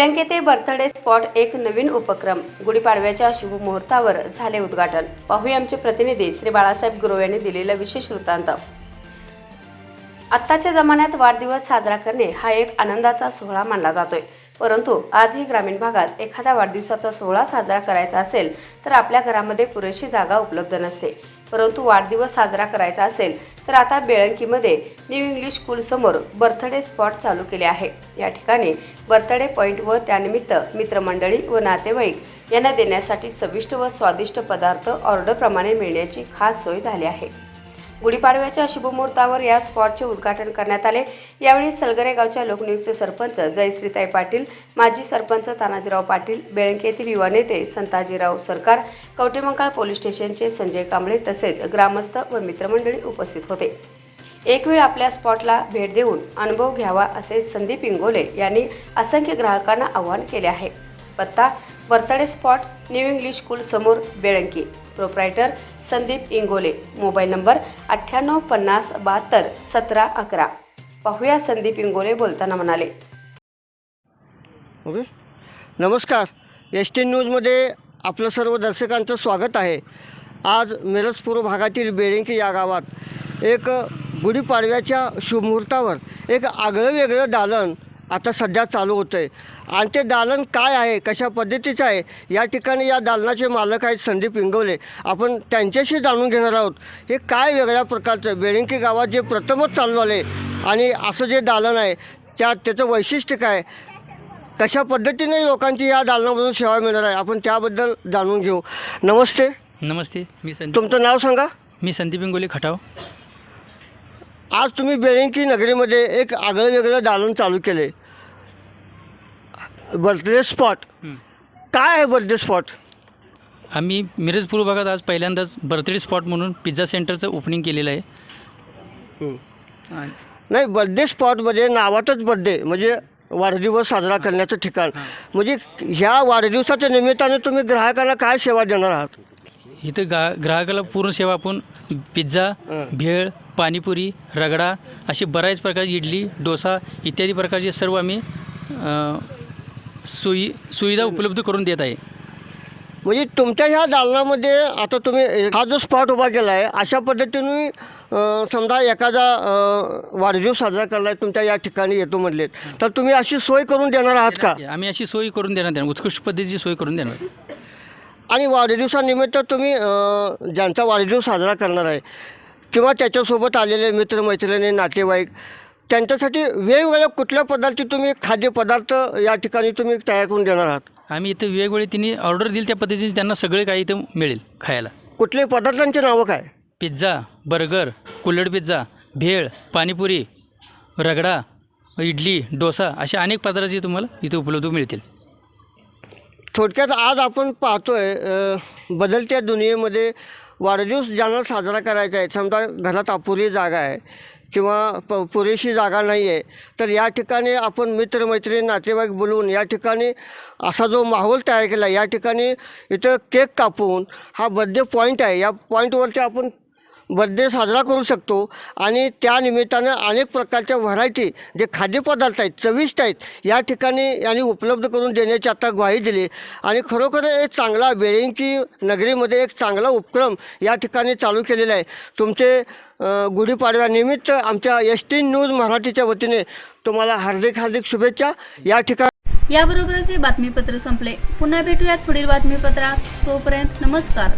बेळंके ते birthday spot एक नवीन उपक्रम. गुढीपाडव्याच्या शुभमुहूर्तावर झाले उद्घाटन. पाहूया आमचे प्रतिनिधी श्री बाळासाहेब गुरव यांनी दिलेला विशेष वृत्तांत. आत्ताच्या जमान्यात वाढदिवस साजरा करणे हा एक आनंदाचा सोहळा मानला जातोय. परंतु आजही ग्रामीण भागात एखादा वाढदिवसाचा सोहळा साजरा करायचा असेल तर आपल्या घरामध्ये पुरेशी जागा उपलब्ध नसते. परंतु वाढदिवस साजरा करायचा असेल तर आता बेळंकीमध्ये न्यू इंग्लिश स्कूलसमोर बर्थडे स्पॉट चालू केले आहे. या ठिकाणी बर्थडे पॉईंट व त्यानिमित्त मित्रमंडळी व नातेवाईक यांना देण्यासाठी चविष्ट व स्वादिष्ट पदार्थ ऑर्डरप्रमाणे मिळण्याची खास सोय झाली आहे. गुढीपाडव्याच्या शुभमुहूर्तावर या स्पॉटचे उद्घाटन करण्यात आले. यावेळी सलगरे गावच्या लोकनियुक्त सरपंच जयश्रीताई पाटील माजी सरपंच तानाजीराव पाटील बेळंके येथील युवा नेते संताजीराव सरकार कवटेमंकाळ पोलीस स्टेशनचे संजय कांबळे तसेच ग्रामस्थ व मित्रमंडळी उपस्थित होते. एक वेळ आपल्या स्पॉटला भेट देऊन अनुभव घ्यावा असे संदीप इंगोले यांनी असंख्य ग्राहकांना आवाहन केले आहे. पत्ता birthday spot new English school समोर Belanki. Proprietor Sandeep Ingole. Mobile number अठ्ठ्याण्णव पन्नास बहात्तर सतरा अकरा. पाहूया संदीप इंगोले बोलताना म्हणाले. ओके. नमस्कार. एस टी न्यूजमध्ये आपलं सर्व दर्शकांचं स्वागत आहे. आज मिरज पूर्व भागातील बेळिंकी या गावात एक गुढीपाडव्याच्या शुभमुहूर्तावर एक आगळं वेगळं दालन आता सध्या चालू होतं आहे आणि ते दालन काय आहे कशा पद्धतीचं आहे या ठिकाणी या दालनाचे मालक आहेत संदीप इंगवले. आपण त्यांच्याशी जाणून घेणार आहोत हे काय वेगळ्या प्रकारचं बेळिंकी गावात जे प्रथमच चालू आले आणि असं जे दालन आहे त्या त्याचं वैशिष्ट्य काय? कशा पद्धतीने लोकांची या दालनामधून सेवा मिळणार आहे? आपण त्याबद्दल जाणून घेऊ. नमस्ते. नमस्ते मी संदीप तुमचं नाव सांगा. मी संदीप इंगोले खटाव. आज तुम्ही बेळंकी नगरीमध्ये एक आगळं वेगळं दालन चालू केले बर्थडे स्पॉट. काय आहे बर्थडे स्पॉट? आम्ही मिरज पूर्व भागात आज पहिल्यांदाच बर्थडे स्पॉट म्हणून पिझ्झा सेंटरचं ओपनिंग केलेलं आहे. नाही बर्थडे स्पॉटमध्ये नावातच बर्थडे म्हणजे वाढदिवस साजरा करण्याचं ठिकाण. म्हणजे ह्या वाढदिवसाच्या निमित्ताने तुम्ही ग्राहकांना काय सेवा देणार आहात? इथं गा ग्राहकाला पूर्ण सेवा आपण पिझ्झा. भेळ पाणीपुरी रगडा अशी बऱ्याच प्रकारची इडली डोसा इत्यादी प्रकारचे सर्व आम्ही सोयी सुविधा उपलब्ध करून देत आहे. म्हणजे तुमच्या ह्या दालनामध्ये आता तुम्ही हा जो स्पॉट उभा केला आहे अशा पद्धतीने समजा एखादा वाढदिवस साजरा आहे तुमच्या या ठिकाणी येतो म्हणलेत. तर तुम्ही अशी सोय करून देणार आहात का? आम्ही अशी सोय करून देणार देणार उत्कृष्ट पद्धतीची सोय करून देणार आणि वाढदिवसानिमित्त तुम्ही ज्यांचा वाढदिवस साजरा करणार आहे किंवा त्याच्यासोबत आलेले मित्रमैत्रिणी नातेवाईक त्यांच्यासाठी वेगवेगळ्या कुठल्या पदार्थी तुम्ही खाद्यपदार्थ या ठिकाणी तुम्ही तयार करून देणार आहात? आम्ही इथं वेगवेगळे त्यांनी ऑर्डर दिली त्या पद्धतीने त्यांना सगळे काही इथं मिळेल खायला. कुठले पदार्थांची नावं काय? पिझ्झा बर्गर कुल्हड पिझ्झा भेळ पाणीपुरी रगडा इडली डोसा अशा अनेक पदार्थाचे तुम्हाला इथे उपलब्ध मिळतील. थोडक्यात आज आपण पाहतोय बदलत्या दुनियेमध्ये वाढदिवस ज्यांना साजरा करायचा आहे समजा घरात अपुरी जागा आहे किंवा प पुरेशी जागा नाही आहे तर या ठिकाणी आपण मित्रमैत्रिणी नातेवाईक बोलवून या ठिकाणी असा जो माहोल तयार केला या ठिकाणी इथं केक कापून हा बड्डे पॉईंट आहे. या पॉईंटवरती आपण बर्थडे साजरा करू शकतो आणि त्या निमित्तानं अनेक प्रकारच्या व्हरायटी जे खाद्यपदार्थ आहेत चविष्ट आहेत या ठिकाणी यांनी उपलब्ध करून देण्याची आता ग्वाही दिली. आणि खरोखर एक चांगला बेळिंकी नगरीमध्ये एक चांगला उपक्रम या ठिकाणी चालू केलेला आहे. तुमचे गुढीपाडव्यानिमित्त आमच्या एस टी न्यूज मराठीच्या वतीने तुम्हाला हार्दिक हार्दिक शुभेच्छा. या ठिकाणी याबरोबरच हे बातमीपत्र संपले. पुन्हा भेटूयात पुढील बातमीपत्रात. तोपर्यंत नमस्कार.